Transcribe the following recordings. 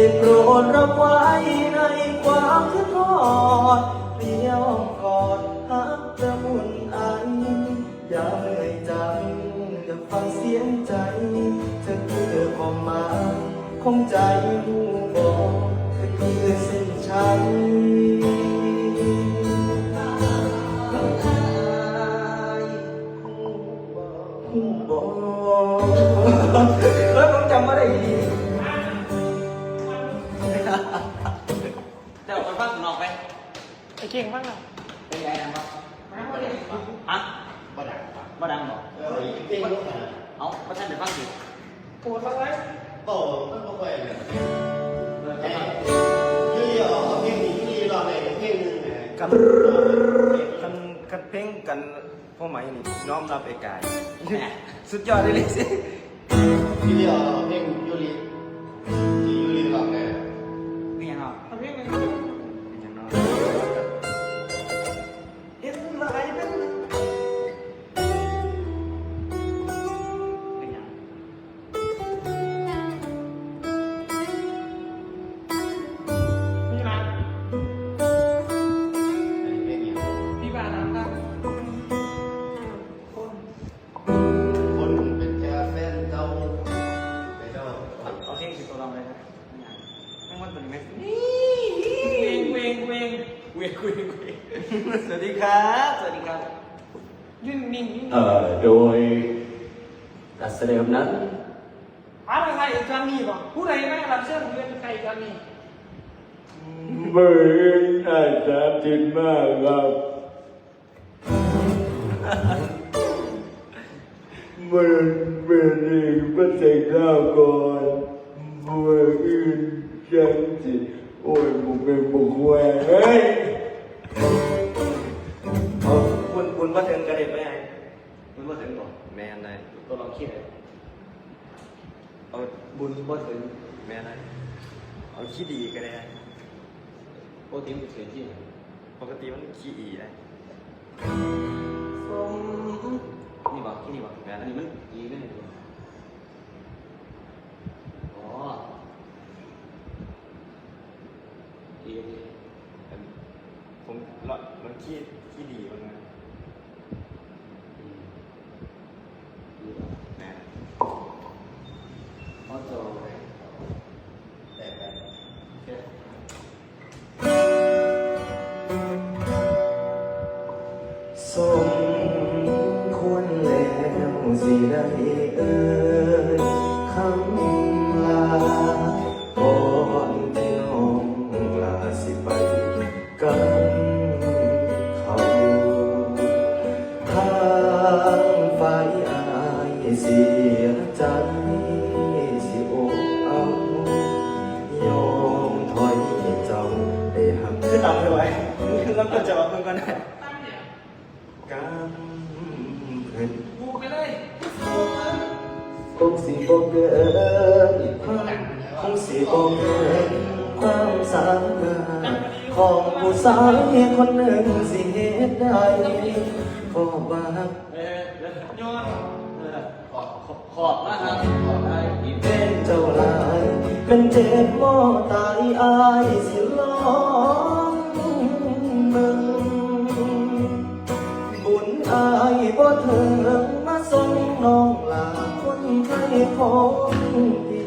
ได้โปรดรับไว้ในความคิดทอดเรียวกอดหักจะมุนไออย่าเหนื่อยใจอย่าฟังเสียงใจเธอคือความหมายของใจรู้บอกเธอคือเส้นชัย เก่งบ้างอะเป็นไงนะมั้งมาพอดีฮะบ่ดังบ่ดังหรอเออเพลงลูกอะเอาพระท่านไปฟังสิปวดฟังไว้โอ้มันก็ค่อยเนี่ยเออแต่ฟังยูรีเอาเพลงนี้ยูรีรอในเพลงหนึงนะกันกันกันเพ่งกันพ่อไหมนี่น้อมรับไอ้กายสุดยอดเลยสิยูรีเอาเพลงยูรีที่ยูรีรอในเนนิ่งนิ่งเอ่อโดยนักแสดงนั้นอะไรใครอีกการมีป่ะผู้ใดแม่รับเชิญเรียนใครอีกการมีเบิร์นอาจจะจินมากครับเบิร์นเบิร์นเองมาใส่ข้าวก่อนเบิร์นอื่นฉันสิโอ้ยผมเป็นบุกแหวนเฮ้ยเอา คุณคุณมาถึงกระเด็นไปไหนมันบ่ถึงบ่แม่นได้ตัวลองคิดเลยเอาบุญบ่ถึงแม่นได้เอาขี้ดีก็ได้ปกติมันเสียที่ไหนปกติมันขี้อีได้นี่บอกที่นี่บอกอันนี้มันอีนั่นเองอ๋อดีดีผมรอมันขี้ขี้ดี ยเสียใจสิโอกเอายอมถอยเจ้าได้หักขึ้นต่ำเลยไว้แล้วก็จะรับมันก็ได้ตั้งเนี่ยกำเพิ่นบูไปเลยคงสิบ่เกินพันคงสิบ่เกินความสามารถของผู้สาวคนหนึ่งสิเหตุใดก็บา อบขอบขอบนะครับขอบได้อีกเป็นเจ้าลายเป็นเจ็บบ่ตายอายสิลองมึงบุญอายบ่ถึงมาส่งน้องลาคนไข้ของดี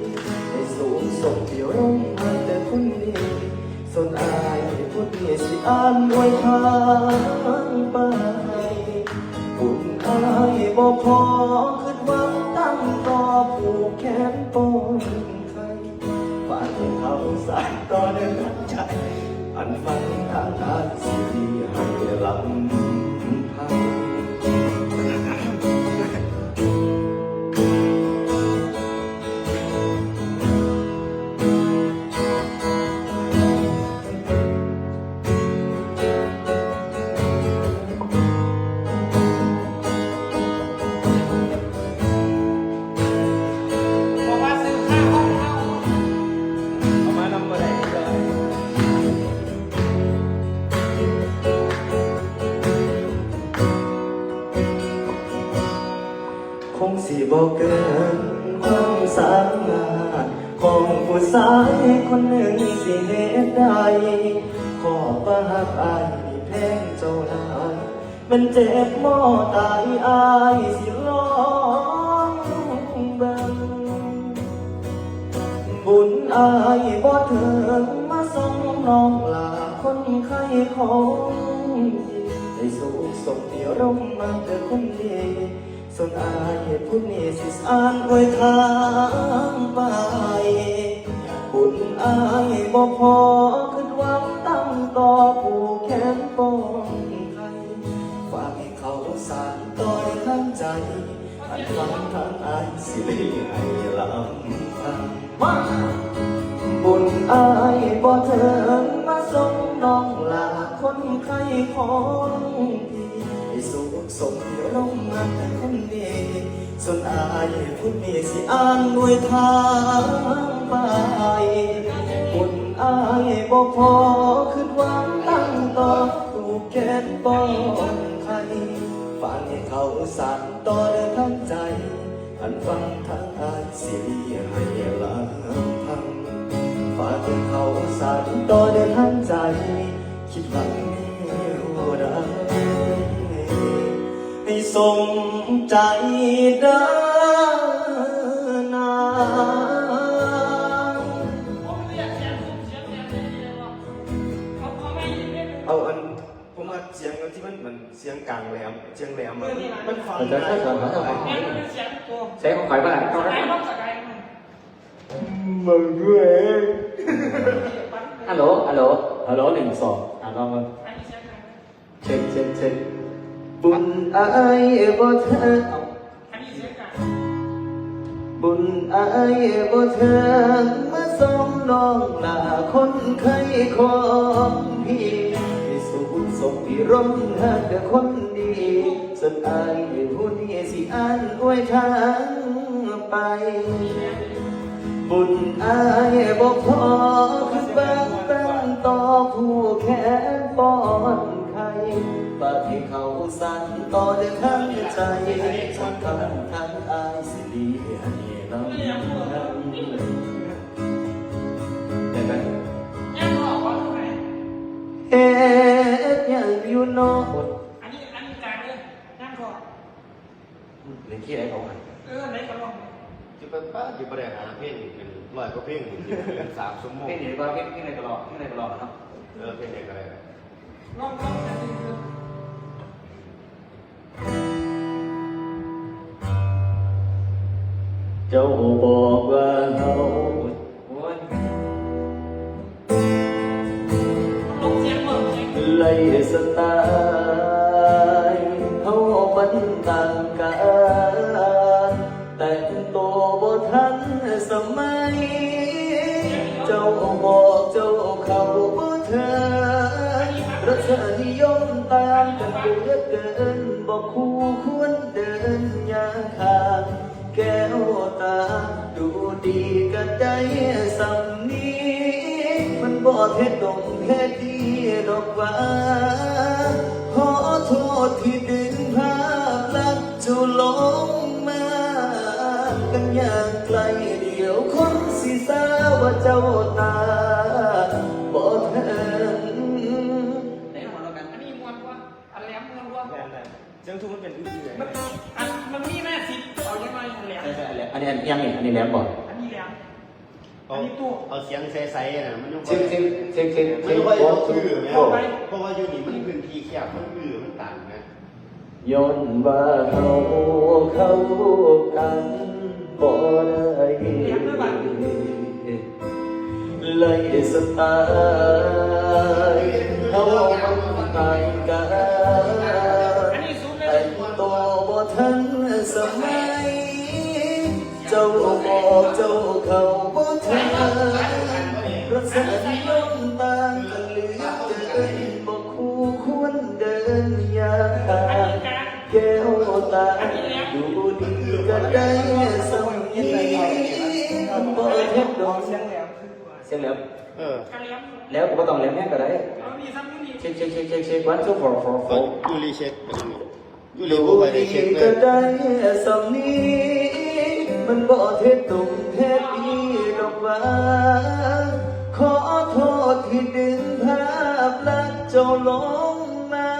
ให้สูงส่งเดียวลงให้แต่คนดีส่วนอายผู้นี้สิอ่านไว้ทางไปบุญอายบ่พอคือ ต่อผูกแขนปนไข้ฝันเขาสายต่อเดินใจ อันฝันทางทางสีให้ลำ มันเจ็บหม้อตายอายสิร้องเบิ่งบุญอายบ่ถึงมาส่งน้องลาคนไข้ของได้สุขสมที่ร่มมาแต่คนดีส่วนอายผู้นี้สิสานไว้ทางไปบุญอายบ่พอคือหวังตั้งต่อผู้แขนปอง อันฟังทางอายสิเลีให้ลำพังมาบุญอายบ่เถิงมาส่งน้องลาคนไข้ของพี่ให้สุขสมที่ร่มาแต่คนดีส่วนอายผู้นี้สิอ่านด้วยทางไปบุญอายบ่พอคือหวังตั้งต่อถูกแค้นป้อน ฝันให้เขาสั่นต่อเดินทางใจ อันฟังทางอายสิเลีให้ลำพังฝันให้เขาสานต่อเดินทางใจ คิดว่าไม่ได้ให้สมใจได้ สียงกลางแหลมเสียงแหลมอะมันฟังแต่ถ้าสอนเขาจะไปแหลมมันเป็นเสียงตัวใช้ของข่อยบ้างสเขากาได้ยรอบสกายมันมึงด้วยฮัลโหลฮัลโหลฮัลโหลหนึ่งสองอ่านลองมาอันนี้เสียงไหนเช็คเช็คเช็คบุญอายบ่เธออันนี้เสียงกันบุญอายบ่เถิงมาส่งน้องลาคนไข้ของพี่ให้ สุขสมพี่ร่มทิ้งหักแต่คนดีส่วนอายผู้นี้สิอ่านอวยทางไป บุญอายบ่พอคือบางตั้งต่อผู้แค้นป้อนไข่ฝากให้เขาสั่นต่อด้วยทั้งใจสำคัญทั้งอายสิดีให้ลำ หยังอยู่โนอกอันนี้อันนี้การเลยนั่งก่อนเรียนที่ไหนของมันเออไหนก็ลองจะไปป้าจะไปได้หาเพลงเป็นร้อยกว่าเพลงเป็นสามชั่วโมงเพลงไหนบ้างเพลงเพลงไหนก็รอเพลงไหนก็รอเนาะเออเพลงไหนก็ได้ลองลองแต่นี่เจ้าบอกว่าเฮา สไตล์เฮามันต่างกันแต่งตัวบ่ทันสมัย เจ้าบอกเจ้าเขาบ่เธอรสนิยมตางกันเหลือเกินบอกคู่ควรเดินย่างห่างแก้วตาดูดีกันได้สำนี้มันบ่เทตรงแค่ที่ด ดอกว่าขอโทษที่ดึงภาพลักษณ์เจ้าลงมา กันอย่างไกลเดียวคนสิทราว่าเจ้าตาบ่ทันไหนมาแล้วกันอันนี้มวนว่าอันแหลมมวนว่าเสียงทุกมันเป็นอื้อมันอันมันมีแม่สิเอายังไงอันแหลมใช่ใช่อันนี้อันนี้ยังนี่อันนี้แหลมบอก เอาอันนี้ตู้เอาเสียงใสๆน่ะมันยังเช็คเช็คเช็คเช็คมันเช็คยังค่อยโอ้เอาโหอื้อไหมเพราะว่าอยู่นี่มันพื้นที่แคบมันอื้อมันต่างนะย้อนว่าเขาเข้ากันบ่ได้เลยสไตล์เขามันต่างกันอันนี้ซูมเลแต่ยงตัวบ่ทันสมัยเจ้าบอกเจ้าเขา บ่ทันรสนิยมต่างกันเหลือเกินบ่คู่ควรเดินยางห่าอันงนี้การแก้วตาดูดีก็ได้สมัยบ่เฮ็ดดอกเสียงแหลมเสียงแหลมเออแล้วก็ต้องแหลมแม่ก็ได้เอามีซ้ำนี่เช็คเช็คเช็คเช็คเช็ควันทูฟอร์ฟอร์ฟอร์ยูรีเช็คยูรีดูดีก็ได้สำนี้มันบ่เท็จตรงเท็ดา ขอโทษที่ดึงภาพลักษณ์เจ้าลงมา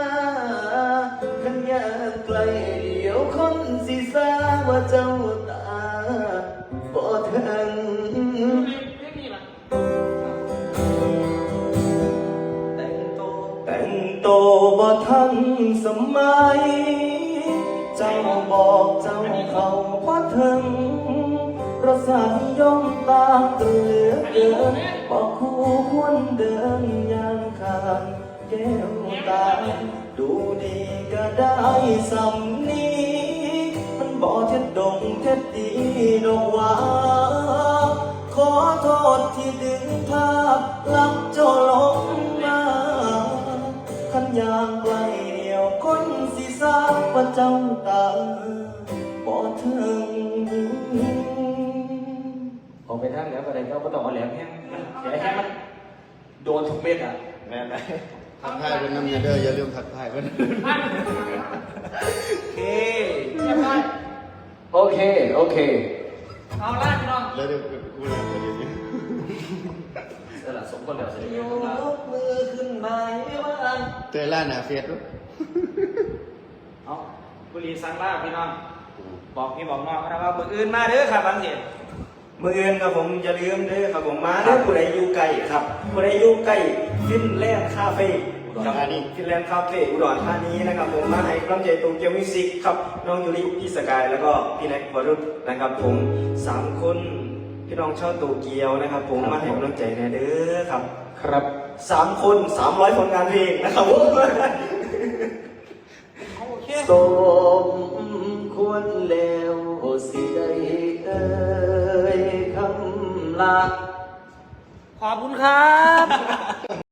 ขันยากไกลเดียวคนสิสาว่าเจ้าตาบ่ทันเพลงแต่งโตวแต่งโตวบ่ทันสมัย เจ้าบอกเจ้าเขาบ่ถึ งรสนิยมตางกันเหลือเกินบอกคู่ควรเดินย่างขานแก้วตา ดูดีก็ได้สำนี้มันบอกเท็ดดงเท็ดดีดอกว่าขอโทษที่ดึงภาพลับเจ้าลงมาขันยางไกลเดียวคนสิทราบว่าเจ้าตาบ่ถึง ออกไปทางแล้วอะไรก็ต้องเอาแหลมแห้งมันแหลมแห้งมันโดนทุกเม็ดอะแม่นไหมทักทายเป็นน้ำเนเดอร์อย่าลืมทักทายเป็นโอเคเรียบร้อยโอเค โอเค เอาล่ะพี่น้องแล้วเดี๋ยวกูเรียนไปเดี๋ยวนี้สละสมคนเดียวเสร็จยกมือขึ้นมาไม่ว่าเตยล่าหนาเฟียด้วยเอาบุรีสังลาพี่น้อง บอกพี่บอกน้องนะครับมืออื่นมาเด้อครับบางเสีย มืออื่นครับผมอย่าลืมเด้อครับผมมาเด้อผู้ใดอยู่ไกลครับผู้ใดอยู่ใกล้ฟินแลนด์คาเฟ่ครับฟินแลนด์คาเฟ่อุดรธานีนะครับผมมาให้กำลังใจตรงเกียวมิวสิกครับน้องยูริพี่สกายแล้วก็พี่แน็กวรุษนะครับผมสามคนพี่น้องชาวโตเกียวนะครับผมมาให้กำลังใจแน่เด้อครับ ครับสามคนสามร้อยผลงานเพลงนะครับผมโอเคสมควรแล้วสิได้เอ่ยคำ ลาขอบคุณครับ